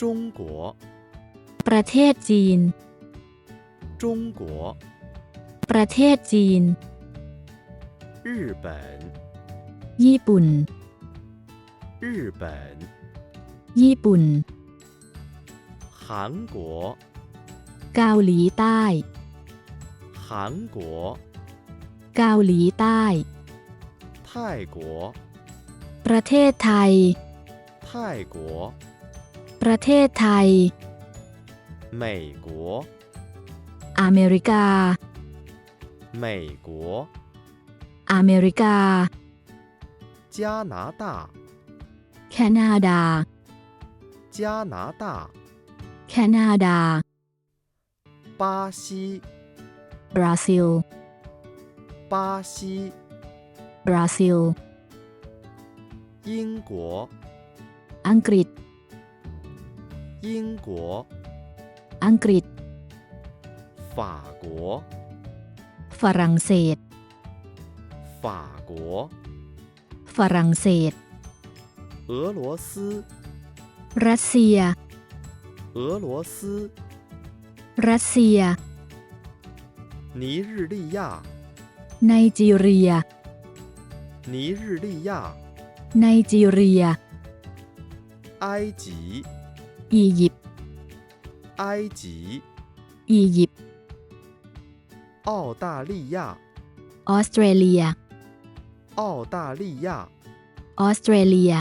中国， ประเทศจีน 中国， ประเทศจีน 日本， ญี่ปุ่น 日本， ญี่ปุ่น 韩国， เกาหลีใต้ 韩国， เกาหลีใต้ 泰国， ประเทศไทย 泰国， ประเทศไทย 美国， อเมริกา 美国， อเมริกา 加拿大， แคนาดา 加拿大， แคนาดา 巴西， บราซิล 巴西， บราซิล 英国， อังกฤษ 英国， อังกฤษ 法国， ฝรั่งเศส 法国， ฝรั่งเศส 俄罗斯， รัสเซีย 俄罗斯， รัสเซีย 尼日利亚， ไนจีเรีย 尼日利亚， ไนจีเรีย 埃及， อียิปต์ 埃及， อียิปต์ 澳大利亚， ออสเตรเลีย 澳大利亚， ออสเตรเลีย